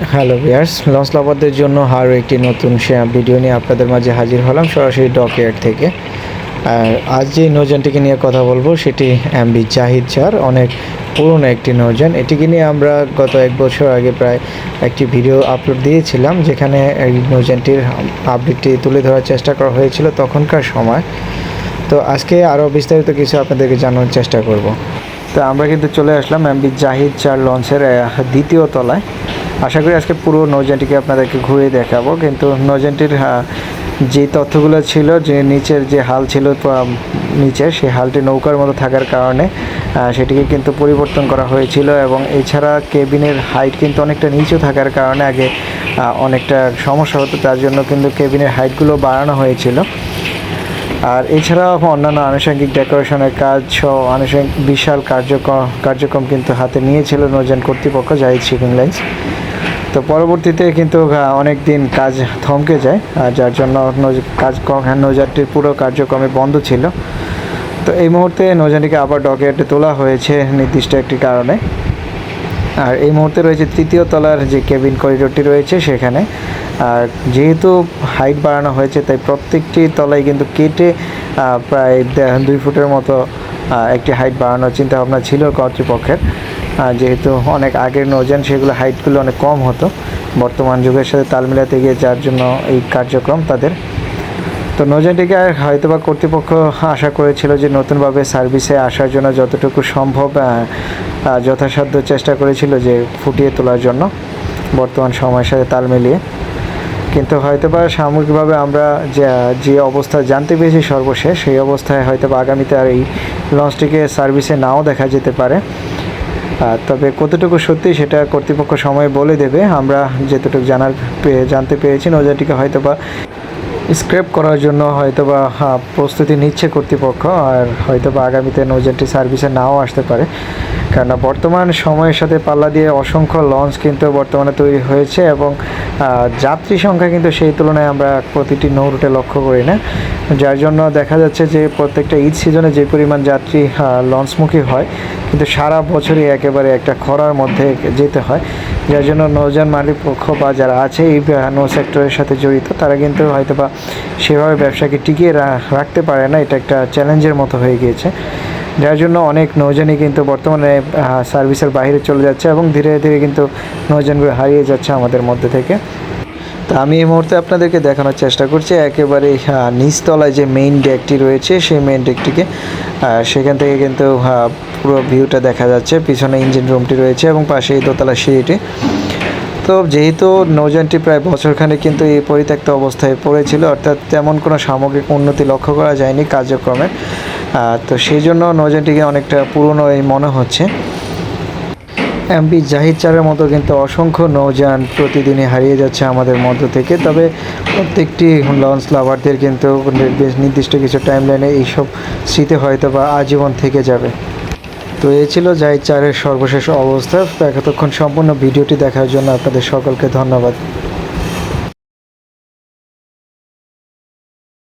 Hello viewers launch লাভারদের জন্য আরও একটি নতুন সে- ভিডিও নিয়ে আপনাদের মাঝে হাজির হলাম সরাসরি ডকইয়ার্ড থেকে। আর আজ যে নৌযানটিকে নিয়ে কথা বলব, সেটি এমবি জাহিদ চার অনেক পুরনো একটি নৌযান। এটিকে নিয়ে আমরা গত এক বছর আগে প্রায় একটি ভিডিও আপলোড দিয়েছিলাম, যেখানে এই নৌযানটির আপডেটটি তুলে ধরার চেষ্টা করা হয়েছিল তখনকার সময়। তো আজকে আরও বিস্তারিত কিছু আপনাদেরকে জানানোর চেষ্টা করব। তো আমরা কিন্তু চলে আসলাম এমবি জাহিদ চার লঞ্চের দ্বিতীয় তলায়। আশা করি আজকে পুরো নৌযানটিকে আপনাদেরকে ঘুরে দেখাবো, কিন্তু নৌযানটির যে তথ্যগুলো ছিল, যে নিচের যে হাল ছিল নিচে সেই হালটি নৌকার মতো থাকার কারণে সেটিকে কিন্তু পরিবর্তন করা হয়েছিল এবং এছাড়া কেবিনের হাইট কিন্তু অনেকটা নিচু থাকার কারণে আগে অনেকটা সমস্যা হতো, তার জন্য কিন্তু কেবিনের হাইটগুলো বাড়ানো হয়েছিল। আর এছাড়াও অন্যান্য আনুষঙ্গিক ডেকোরেশনের কাজ সহ আনুষঙ্গিক বিশাল কার্যক্রম কার্যক্রম কিন্তু হাতে নিয়েছিল নৌযান কর্তৃপক্ষ, জাহিদ শিপিং লাইন্স। তো পরবর্তীতে কিন্তু অনেক দিন কাজ থমকে যায়, আর যার জন্য কাজ ক- নৌযানটির পুরো কার্যক্রমে বন্ধ ছিল। তো এই মুহূর্তে নৌযানটিকে আবার ডকেটে তোলা হয়েছে নির্দিষ্ট একটি কারণে। আর এই মুহূর্তে রয়েছে তৃতীয় তলার যে কেবিন করিডোরটি রয়েছে সেখানে। আর যেহেতু হাইট বাড়ানো হয়েছে, তাই প্রত্যেকটি তলায় কিন্তু কেটে প্রায় দুই ফুটের মতো একটি হাইট বাড়ানোর চিন্তাভাবনা ছিল কর্তৃপক্ষের। যেহেতু অনেক আগের নৌযান, সেগুলো হাইটগুলো অনেক কম হতো। বর্তমান যুগের সাথে তাল মিলাতে গিয়ে যার জন্য এই কার্যক্রম তাদের। তো নৌযানটিকে আর হয়তো বা কর্তৃপক্ষ আশা করেছিল যে নতুনভাবে সার্ভিসে আসার জন্য যতটুকু সম্ভব যথাসাধ্য চেষ্টা করেছিল যে ফুটিয়ে তোলার জন্য বর্তমান সময়ের সাথে তাল মিলিয়ে। কিন্তু হয়তো বা সামগ্রিকভাবে আমরা যে যে অবস্থা জানতে পেরেছি সর্বশেষ, সেই অবস্থায় হয়তো বা আগামীতে আর এই লঞ্চটিকে সার্ভিসে নাও দেখা যেতে পারে। তবে কতটুকু সত্যি সেটা কর্তৃপক্ষ সময় বলে দেবে। আমরা যেতটুকু জানার পেয়ে জানতে পেরেছি নজরটিকে হয়তো বা স্ক্র্যাপ করার জন্য হয়তো বা হ্যাঁ, প্রস্তুতি নিচ্ছে কর্তৃপক্ষ আর হয়তো বা আগামীতে নজরটি সার্ভিসে নাও আসতে পারে। কেননা বর্তমান সময়ের সাথে পাল্লা দিয়ে অসংখ্য লঞ্চ কিন্তু বর্তমানে তৈরি হয়েছে এবং যাত্রী সংখ্যা কিন্তু সেই তুলনায় আমরা প্রতিটি নৌ রুটে লক্ষ্য করি না। যার জন্য দেখা যাচ্ছে যে প্রত্যেকটা ঈদ সিজনে যে পরিমাণ যাত্রী লঞ্চমুখী হয়, কিন্তু সারা বছরই একেবারে একটা খরার মধ্যে যেতে হয়। যার জন্য নৌযান মালিক পক্ষ বা যারা আছে এই নৌ সেক্টরের সাথে জড়িত, তারা কিন্তু হয়তো বা সেভাবে ব্যবসাকে টিকিয়ে রাখতে পারে না। এটা একটা চ্যালেঞ্জের মতো হয়ে গিয়েছে। যার জন্য অনেক নৌযানই কিন্তু বর্তমানে সার্ভিসের বাইরে চলে যাচ্ছে এবং ধীরে ধীরে কিন্তু নৌযানগুলো হারিয়ে যাচ্ছে আমাদের মধ্যে থেকে। তো আমি এই মুহূর্তে আপনাদেরকে দেখানোর চেষ্টা করছি একেবারে নিচতলায় যে মেইন ডেকটি রয়েছে, সেই মেইন ডেকটিকে সেখান থেকে কিন্তু পুরো ভিউটা দেখা যাচ্ছে। পিছনে ইঞ্জিন রুমটি রয়েছে এবং পাশে এই দোতলা সিঁড়িটি। তো যেহেতু নৌযানটি প্রায় বছরখানে কিন্তু এই পরিত্যক্ত অবস্থায় পড়েছিল, অর্থাৎ তেমন কোনো সামগ্রিক উন্নতি লক্ষ্য করা যায়নি কার্যক্রমে। তো সেই জন্য নৌযানটিকে অনেকটা পুরনো এই মনে হচ্ছে। এমপি জাহিদ চারের মতো কিন্তু অসংখ্য নৌযান প্রতিদিনই হারিয়ে যাচ্ছে আমাদের মধ্য থেকে, তবে প্রত্যেকটি লঞ্চ লাভারদের কিন্তু নির্দিষ্ট- নির্দিষ্ট কিছু টাইম লাইনে এইসব স্মৃতি হয়তো বা আজীবন থেকে যাবে। তো এই ছিল জাহিদ চারের সর্বশেষ অবস্থা। এতক্ষণ সম্পূর্ণ ভিডিওটি দেখার জন্য আপনাদের সকলকে ধন্যবাদ।